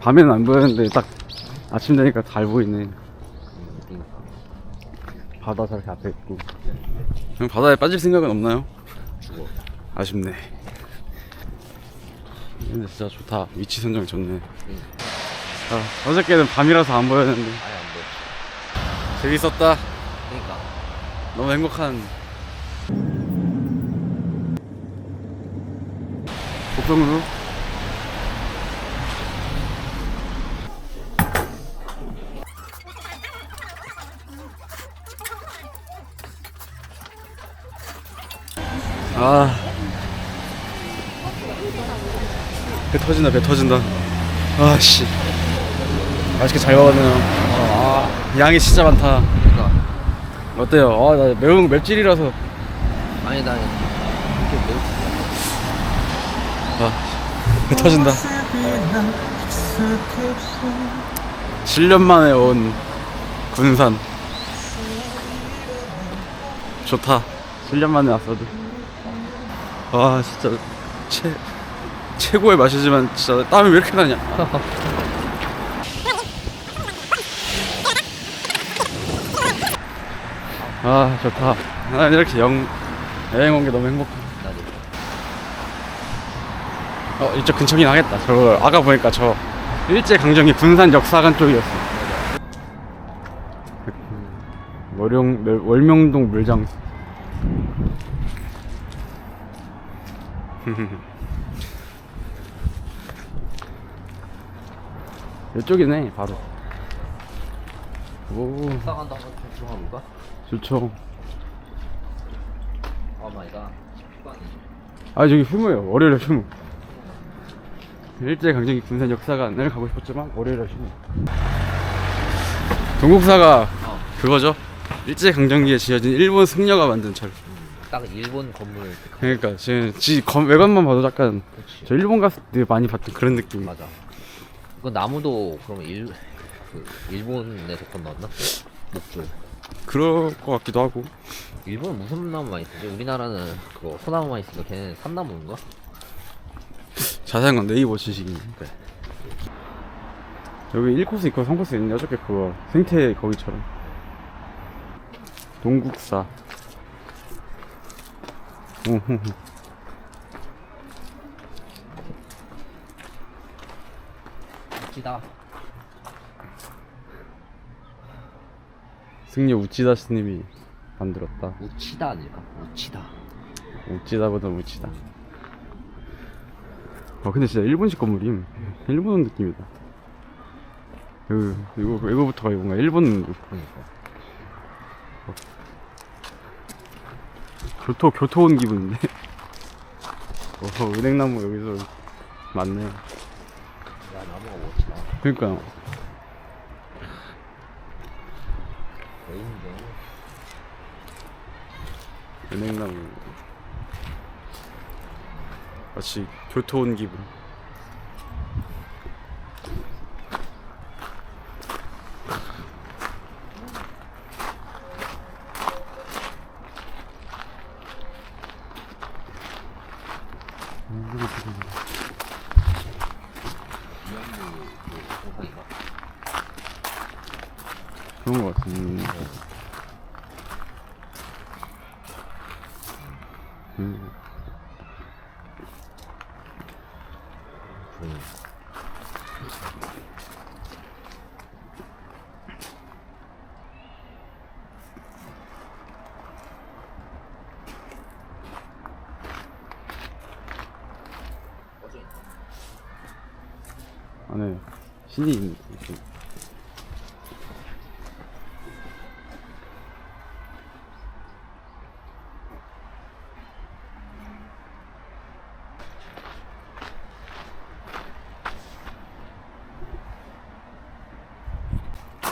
밤에는 안 보였는데 딱 아침 되니까 잘 보이네. 바다 저렇게 앞에 있고. 형 바다에 빠질 생각은 없나요? 죽어. 아쉽네. 근데 진짜 좋다. 위치 선정 좋네. 아, 어저께는 밤이라서 안 보였는데 아예 안 보여. 재밌었다. 그러니까. 너무 행복한. 곡성으로 아. 배 터진다, 배 터진다. 아, 씨. 맛있게 잘 먹었네요. 아, 양이 진짜 많다. 그러니까. 어때요? 아, 나 매운 맵찔이라서. 아니 나 이렇게 매우 아, 배 터진다. 7년 만에 온 군산. 좋다. 7년 만에 왔어도. 아, 진짜 최 최고의 맛이지만 진짜 땀이 왜 이렇게 나냐? 아, 좋다. 난 이렇게 영 여행 온 게 너무 행복해. 나도. 어 이쪽 근처긴 하겠다 저 아까 보니까 저 일제 강점기 군산 역사관 쪽이었어 월용 멸- 월명동 물장소 이쪽이네 바로. 오. 싸간다 한번 좀 들어가볼까? 좋죠. 오 마이 갓. 아 저기 휴무예요. 월요일에 휴무. 일제 강점기 군산 역사관을 가고 싶었지만 월요일에 휴무. 동국사가 어. 그거죠? 일제 강점기에 지어진 일본 승려가 만든 절 딱 일본 건물. 그러니까 지금 지 검- 외관만 봐도 약간 그렇지. 저 일본 갔을 때 많이 봤던 그런 느낌 맞아. 이거 나무도 그러면 일, 그 일본에서 건너왔나? 목줄. 그럴 것 같기도 하고 일본은 무슨 나무 많이 쓰지? 우리나라는 그거 소나무 많이 쓰니까 걔는 삼나무인가? 자세한 건 네이버 지식이니까 여기 1코스 2코스 3코스 있는데 어저께 그거 생태 거기처럼 동국사 오호호. 우치다. 승려 우찌다 스님이 만들었다 우치다 아닐까? 우치다. 우찌다보다 우찌다 아 근데 진짜 일본식 건물임 일본 느낌이다 여기 이거 이거부터가 뭔가 일본 그러니까. 교토 교토 온 기분인데 어 은행나무 여기서 많네 야 나무가 멋지다. 그러니까 왜 있는데? 은행나무 마치 교토 온 기분 동상인가? 그런 것 같은데 음. 그러니. 꺼져 있네. 안에 신이 있는 신.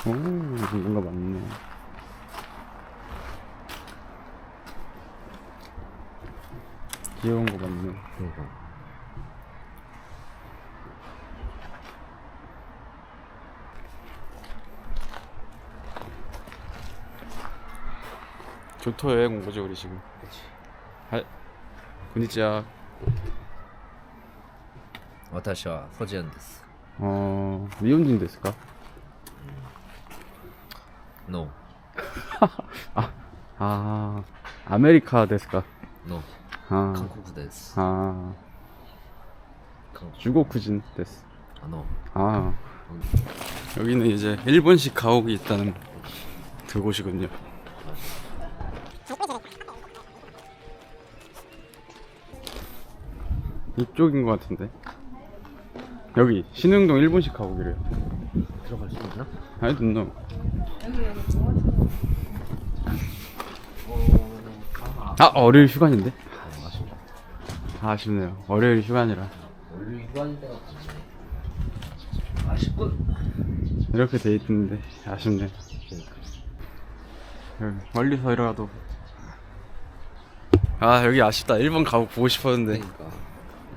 오 뭔가 귀여운 거 많네 그러니까. 교토 여행 온 거죠 우리 지금 그치. 아 군이지야 私はソジアンです 어 미혼진 됐을까? No. 아 아메리카 됐을까? No. 아, 한국 데스. 아 한국. 주고쿠진 됐어. 아, no. 아 여기는 이제 일본식 가옥이 있다는 그곳이군요. 이쪽인 것 같은데. 여기 신흥동 일본식 가옥이래요. 들어갈 수 있나? Don't know. 아 월요일 휴관인데? 아, 아쉽네요. 월요일 휴관이라 원래 때가 없었네. 아쉽군. 이렇게 돼 있는데 아쉽네. 그러니까. 여기 멀리서 이라도 아 여기 아쉽다. 일본 가옥 보고 싶었는데 그러니까.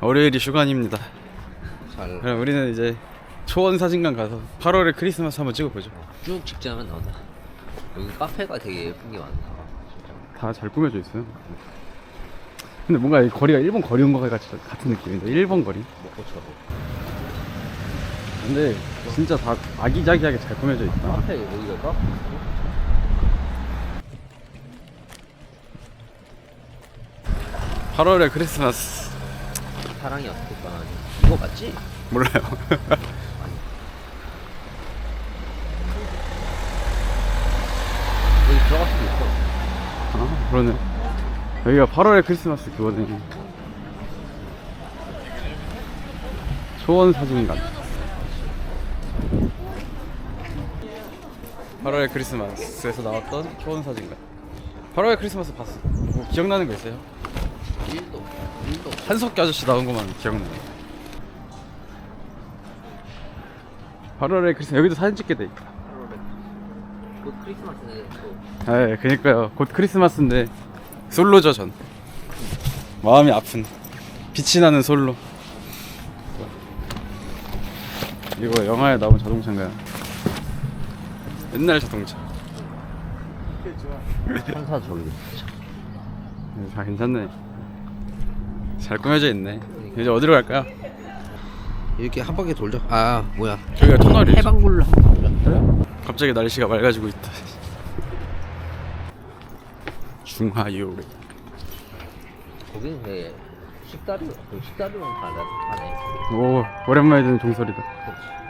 월요일이 휴관입니다. 잘. 그럼 우리는 이제 초원 사진관 가서 8월에 크리스마스 한번 찍어보죠. 쭉 직진하면 나오다. 여기 카페가 되게 예쁜 게 많다. 다 잘 꾸며져 있어요. 근데 뭔가 이 거리가 일본 거리 온거 같이 같은 느낌인데 일본 거리. 먹고. 근데 진짜 다 아기자기하게 잘 꾸며져 있다. 카페 여기가 카페? 8월에 크리스마스 사랑이 어떻게 변하지? 이거 맞지? 몰라요. 여기 들어갈 수도 있어. 아 그러네. 여기가 8월에 크리스마스 그거네. 초원 사진관. 8월의 크리스마스에서 나왔던 초원 사진관. 8월의 크리스마스 봤어. 뭐 기억나는 거 있어요? 1도. 1도. 한석기 아저씨 나온 것만 기억나요. 8월에 크리스마스 여기도 사진 찍게 돼 있다. 곧 크리스마스네 또. 네, 그니까요. 곧 크리스마스인데 솔로죠 전. 마음이 아픈 빛이 나는 솔로. 이거 영화에 나온 자동차인가요? 옛날 자동차. 천사 저기. 네, 다 괜찮네. 잘 꾸며져 있네. 이제 어디로 갈까요? 이렇게 한 바퀴 돌죠. 아 뭐야? 저기가 터널이죠. 해방굴로. 갑자기 날씨가 맑아지고 있다. 중하요리. 거기는 그 식다리 그 식다리랑 달라 하네. 오 오랜만에 듣는 종소리다. 그렇지.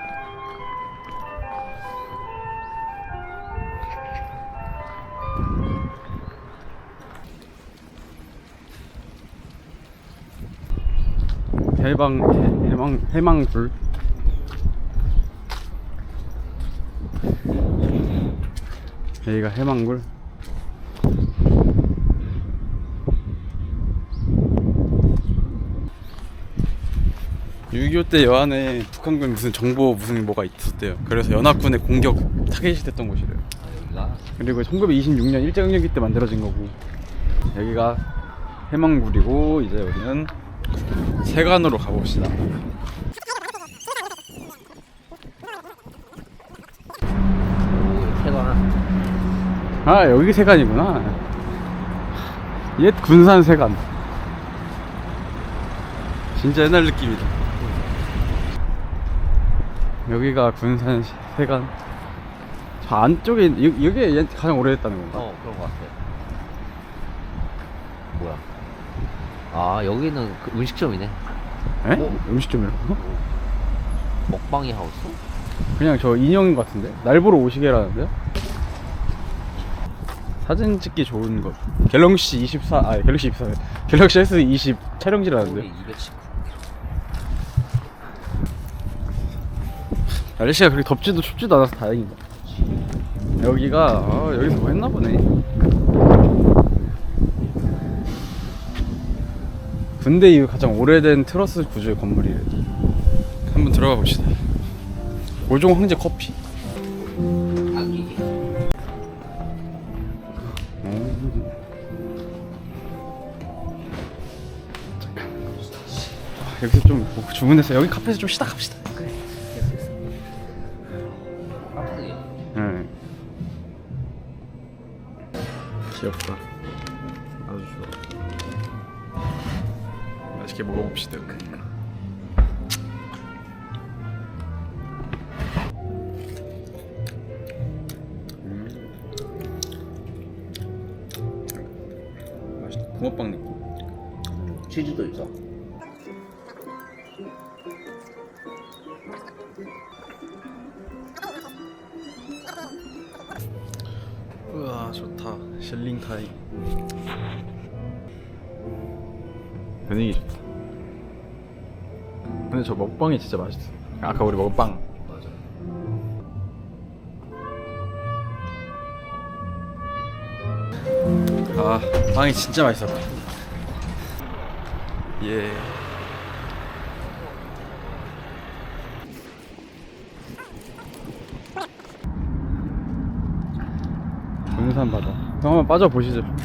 해방 해- 해망 해망불. 여기가 해망굴. (6.25) 때 여안에 북한군 무슨 정보 무슨 뭐가 있었대요 그래서 연합군의 공격 타겟이 됐던 곳이래요 그리고 1926년 일제강점기 때 만들어진 거고 여기가 해망굴이고 이제 우리는 세관으로 가봅시다. 오 세관. 아 여기 세관이구나. 옛 군산 세관. 진짜 옛날 느낌이다. 여기가 군산 시- 세관. 저 안쪽에 여, 여기에 옛- 가장 오래됐다는 건가? 어 그런 거 같아. 뭐야? 아 여기는 그 음식점이네. 에? 어? 음식점이라고? 먹방이 하우스? 그냥 저 인형인 것 같은데? 날 보러 오시게라는데요? 사진 찍기 좋은 것 갤럭시 24, 아 갤럭시 24 갤럭시 S20 촬영지라는데 우리 219. 날씨가 그렇게 덥지도 춥지도 않아서 다행이다 여기가 아, 여기서 뭐 했나 보네 군대 이후 가장 오래된 트러스 구조의 건물이래 한번 들어가 봅시다 고종 황제 커피 아기. 여기서 좀뭐 주문해서 여기 카페에서 좀 쉬다 갑시다. 그래. 네. 귀엽다. 봅시다. 그러니까. 음. 맛있다. 붕어빵 느낌. 치즈도 있어. 우와 좋다. 실링 타임. 분위기 좋다. 근데 저 먹방이 진짜 맛있어. 아까 우리 먹은 빵. 맞아. 아 빵이 진짜 맛있었다. 예. 군산 바다. 형 한번 빠져 보시죠.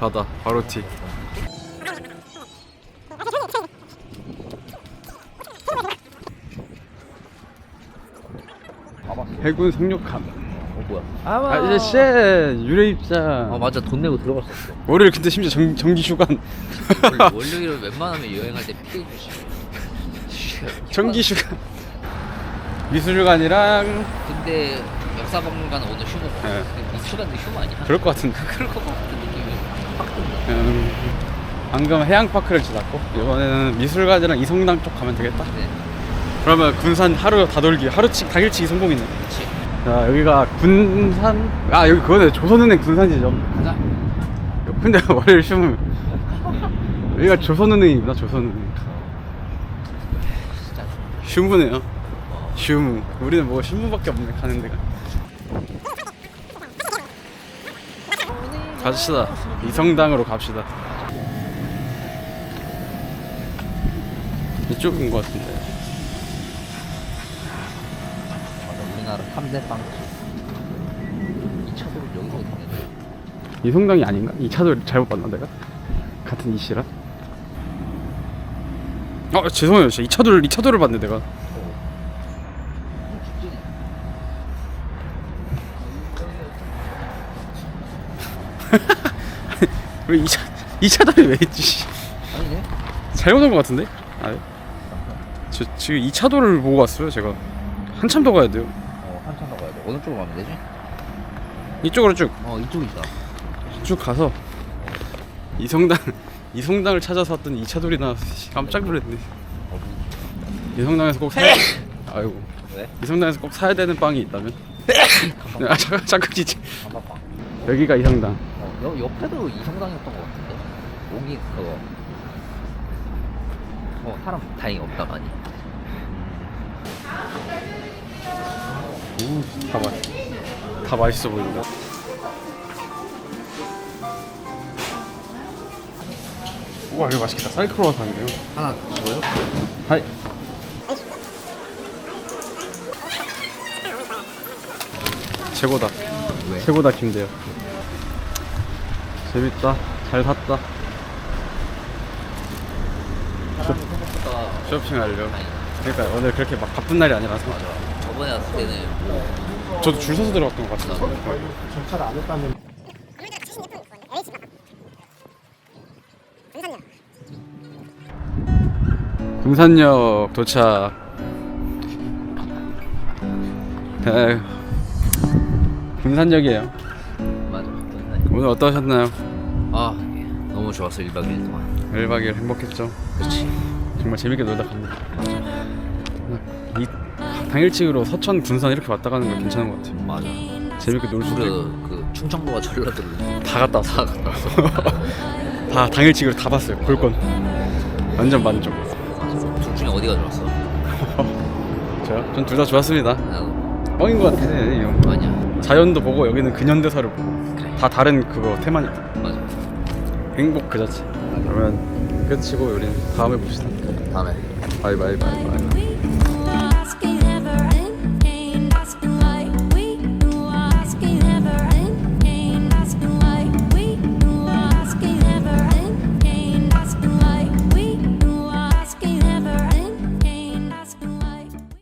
바다 바로 티. 해군 상륙함. 어 뭐야? 아 이제 쉣 유래 입장. 아 맞아 돈 내고 들어갔었어. 월요일 근데 심지어 정, 정기 휴관. 월요일을 웬만하면 여행할 때 피해 주시고. 정기 휴관. 미술관이랑 근데 역사박물관은 오늘 휴무. 네. 네. 미술관도 휴무 아니야? 그럴 것 같은데. 그럴 것 같은 느낌이 확 든다. 음, 방금 해양파크를 지났고 이번에는 미술관이랑 이성당 쪽 가면 되겠다. 네. 그러면 군산 하루 다 돌기 하루치 당일치기 성공이네. 그렇지. 자 여기가 군산 아 여기 그거네 조선은행 군산지점. 가자. 근데 월요일 쉬면 여기가 조선은행이구나 조선은행. 진짜. 휴무네요. 휴무. 우리는 뭐 신문밖에 없네 가는 데가. 갑시다. 이성당으로 갑시다. 이쪽인 것 같은데. 맞아. 우리나라 3대 빵집. 이 차도를 여기서 있는데. 이성당이 아닌가? 이 차도 잘못 봤나 내가? 같은 이씨라? 어 죄송해요. 진짜 이 차도를 이 차도를 봤네 내가. 왜이차이 차도를 왜 있지? 아니네. 잘못 온것 같은데? 아, 저 지금 이 차도를 보고 왔어요. 제가 한참 더 가야 돼요. 어. 어느 쪽으로 가면 되지? 이쪽으로 쭉쭉어 이쪽이다. 가서 이 성당 이 성당을 찾아서 왔더니 이 차도리 나와서 씨, 깜짝 놀랐네. 이 성당에서 꼭 사야 아이고 왜? 이 성당에서 꼭 사야 되는 빵이 있다면? 아 잠깐 잠깐 감바빵. 여기가 이 성당. 어, 여, 옆에도 이 성당이었던 것 같은데? 여기 그거 어 사람 다행히 없다 많이 다 맛, 다 맛있어 보인다. 우와 이거 맛있겠다. 사이클로와상이네요. 하나 줘요? 하이. 최고다. 왜? 최고다 김대요. 재밌다. 잘 샀다. 생각보다 쇼핑 하려. 그러니까 오늘 그렇게 막 바쁜 날이 아니라서. 맞아 저번에 왔을 때는 뭐 저도 줄 서서 들어갔던 것 같아요. 군산역 도착. 에휴. 군산역이에요. 맞아 오늘 어떠셨나요? 아 너무 좋았어 1박 2일 동안 1박 2일 행복했죠. 그치 정말 재밌게 놀다 갑니다. 이 당일치기로 서천, 군산 이렇게 왔다 가는 거 괜찮은 것 같아요. 맞아 재밌게 놀 수도 있고. 그, 그 충청도와 전라도를 다 갔다 왔어. 다 갔다 왔어. 다 당일치기로 다 봤어요. 볼 건. 완전 만족. 둘 중에 어디가 좋았어? 저요? 전 둘 다 좋았습니다. 나도 뻥인 것 같아. 이 형. 아니야 자연도 보고 여기는 근현대사를 보고 그래 다 다른 그거 테마니까 맞아 행복 그 자체. 그러면 끝이고 우리는 다음에 봅시다. 다음에 바이바이 바이바이.